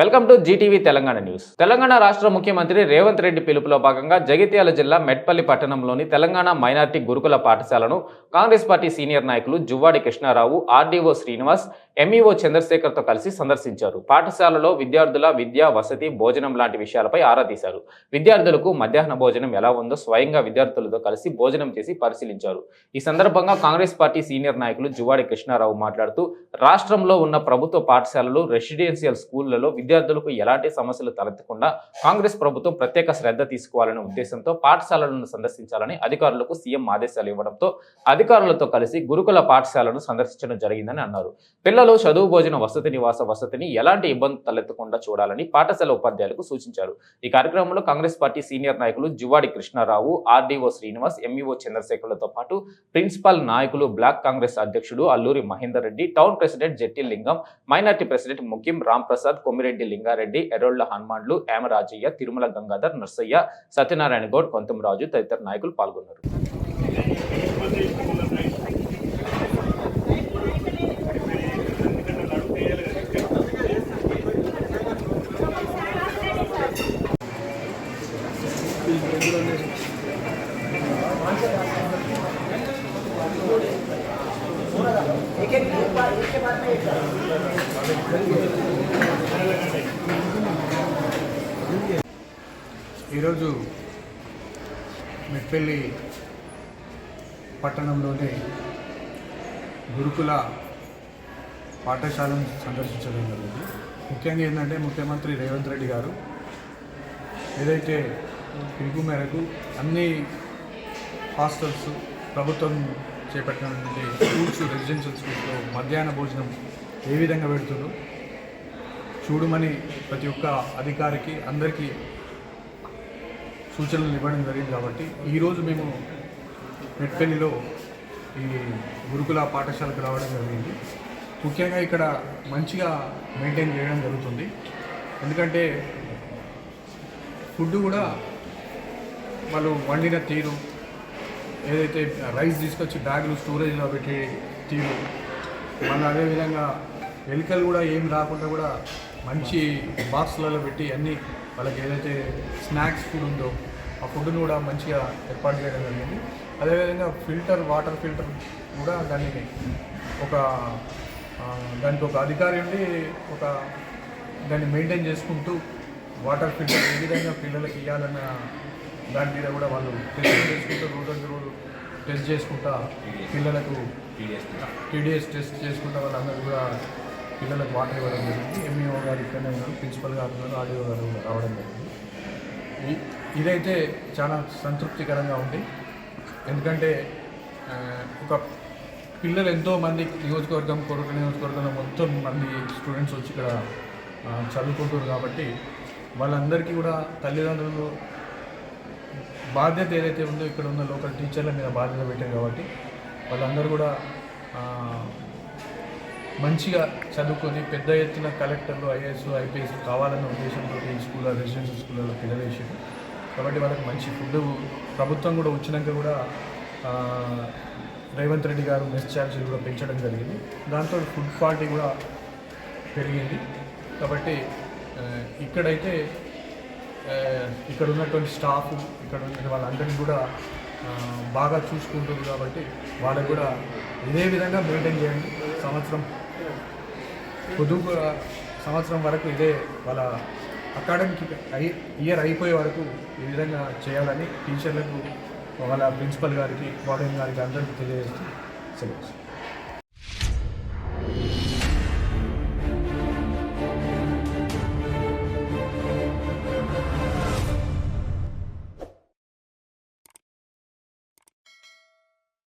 Welcome to GTV Telangana news. Telangana రాష్ట్ర ముఖ్యమంత్రి రేవంత్ రెడ్డి పిలుపులో భాగంగా జగిత్యాల జిల్లా మెట్పల్లి పట్టణంలోని తెలంగాణ మైనార్టీ గురుకుల పాఠశాలను కాంగ్రెస్ పార్టీ సీనియర్ నాయకులు జువ్వాడి కృష్ణారావు ఆర్డీఓ శ్రీనివాస్ ఎంఈఓ చంద్రశేఖర్తో కలిసి సందర్శించారు. పాఠశాలలో విద్యార్థుల విద్య వసతి భోజనం లాంటి విషయాలపై ఆరా తీశారు. విద్యార్థులకు మధ్యాహ్న భోజనం ఎలా ఉందో స్వయంగా విద్యార్థులతో కలిసి భోజనం చేసి పరిశీలించారు. ఈ సందర్భంగా కాంగ్రెస్ పార్టీ సీనియర్ నాయకులు జువాడి కృష్ణారావు మాట్లాడుతూ రాష్ట్రంలో ఉన్న ప్రభుత్వ పాఠశాలలు రెసిడెన్షియల్ స్కూళ్ళలో విద్యార్థులకు ఎలాంటి సమస్యలు తలెత్తకుండా కాంగ్రెస్ ప్రభుత్వం ప్రత్యేక శ్రద్ధ తీసుకోవాలనే ఉద్దేశంతో పాఠశాలలను సందర్శించాలని అధికారులకు సీఎం ఆదేశాలు ఇవ్వడంతో అధికారులతో కలిసి గురుకుల పాఠశాలను సందర్శించడం జరిగిందని అన్నారు. పిల్లలు చదువు భోజన వసతి నివాస వసతిని ఎలాంటి ఇబ్బంది తలెత్తకుండా చూడాలని పాఠశాల ఉపాధ్యాయులకు సూచించారు. ఈ కార్యక్రమంలో కాంగ్రెస్ పార్టీ సీనియర్ నాయకులు జువాడి కృష్ణారావు ఆర్డీఓ శ్రీనివాస్ ఎంఈఓ చంద్రశేఖర్లతో పాటు ప్రిన్సిపల్ నాయకులు బ్లాక్ కాంగ్రెస్ అధ్యక్షుడు Alluri Mahender Reddy town president Jatti Lingam minority president ముఖ్యం రామ్ ప్రసాద్ కొమ్మిరెడ్డి లింగారెడ్డి ఎర్రోళ్ళ హనుమాన్లు ఏమరాజయ్య తిరుమల గంగాధర్ నర్సయ్య సత్యనారాయణ గౌడ్ కొంతం రాజు తదితర నాయకులు పాల్గొన్నారు. ఈరోజు మెట్పల్లి పట్టణంలోని గురుకుల పాఠశాలను సందర్శించడం జరిగింది. ముఖ్యంగా ఏంటంటే ముఖ్యమంత్రి రేవంత్ రెడ్డి గారు ఏదైతే పిలుపు మేరకు అన్ని హాస్టల్స్ ప్రభుత్వం చేపట్టినటువంటి స్కూల్స్ రెసిడెన్షియల్ స్కూల్స్లో మధ్యాహ్న భోజనం ఏ విధంగా పెడుతుందో చూడమని ప్రతి ఒక్క అధికారికి అందరికీ సూచనలు ఇవ్వడం జరిగింది కాబట్టి ఈరోజు మేము మెట్పల్లిలో ఈ గురుకుల పాఠశాలకు రావడం జరిగింది. ముఖ్యంగా ఇక్కడ మంచిగా మెయింటైన్ చేయడం జరుగుతుంది. ఎందుకంటే ఫుడ్ కూడా వాళ్ళు వండిన తీరు ఏదైతే రైస్ తీసుకొచ్చి బ్యాగులు స్టోరేజ్లో పెట్టే తీరు మళ్ళీ అదేవిధంగా ఎలుకలు కూడా ఏం రాకుండా కూడా మంచి బాక్స్లలో పెట్టి అన్నీ వాళ్ళకి ఏదైతే స్నాక్స్ ఫుడ్ ఉందో ఆ ఫుడ్ను కూడా మంచిగా ఏర్పాటు చేయడం జరిగింది. అదేవిధంగా ఫిల్టర్ వాటర్ ఫిల్టర్ కూడా దాన్ని ఒక దానికి ఒక అధికారి ఉండి ఒక దాన్ని మెయింటైన్ చేసుకుంటూ వాటర్ ఫిల్టర్ ఏ విధంగా పిల్లలకి ఇవ్వాలన్న దాని మీద కూడా వాళ్ళు టెస్ట్ చేసుకుంటూ రోజు రోజు టెస్ట్ చేసుకుంటా పిల్లలకు టీడీఎస్ టెస్ట్ చేసుకుంటా వాళ్ళందరూ కూడా పిల్లలకు వాటర్ ఇవ్వడం జరిగింది. ఎంఈఓ గారు ఇక్కడనే ఉన్నారు. ప్రిన్సిపల్ గారు ఉన్నారు. ఆడియో గారు రావడం జరిగింది. ఇదైతే చాలా సంతృప్తికరంగా ఉంది. ఎందుకంటే ఒక పిల్లలు ఎంతో మంది నియోజకవర్గం కొడుకు నియోజకవర్గంలో మొత్తం మంది స్టూడెంట్స్ వచ్చి ఇక్కడ ఆ, చదువుకుంటారు కాబట్టి వాళ్ళందరికీ కూడా తల్లిదండ్రులు బాధ్యత ఏదైతే ఉందో ఇక్కడ ఉన్న లోకల్ టీచర్ల మీద బాధ్యత పెట్టారు కాబట్టి వాళ్ళందరూ కూడా మంచిగా చదువుకొని పెద్ద ఎత్తున కలెక్టర్లు ఐఏఎస్ ఐపీఎస్ కావాలన్న ఉద్దేశంతో ఈ స్కూల్లో రెసిడెన్షియల్ స్కూళ్ళలో పిల్లలు కాబట్టి వాళ్ళకి మంచి ఫుడ్ ప్రభుత్వం కూడా వచ్చినాక కూడా రేవంత్ రెడ్డి గారు మెస్ ఛార్జీలు కూడా పెంచడం జరిగింది. దాంతో ఫుడ్ క్వాలిటీ కూడా పెరిగింది. కాబట్టి ఇక్కడైతే ఇక్కడ ఉన్నటువంటి స్టాఫ్ ఇక్కడ ఉన్న వాళ్ళందరినీ కూడా బాగా చూసుకుంటుంది కాబట్టి వాళ్ళకు కూడా ఇదే విధంగా మెయింటైన్ చేయండి. సంవత్సరం పొదుపు సంవత్సరం వరకు ఇదే వాళ్ళ అకాడమిక్ అయి ఇయర్ అయిపోయే వరకు ఈ విధంగా చేయాలని టీచర్లకు వాళ్ళ ప్రిన్సిపల్ గారికి వార్డెన్ గారికి అందరికీ తెలియజేస్తూ సెలవు.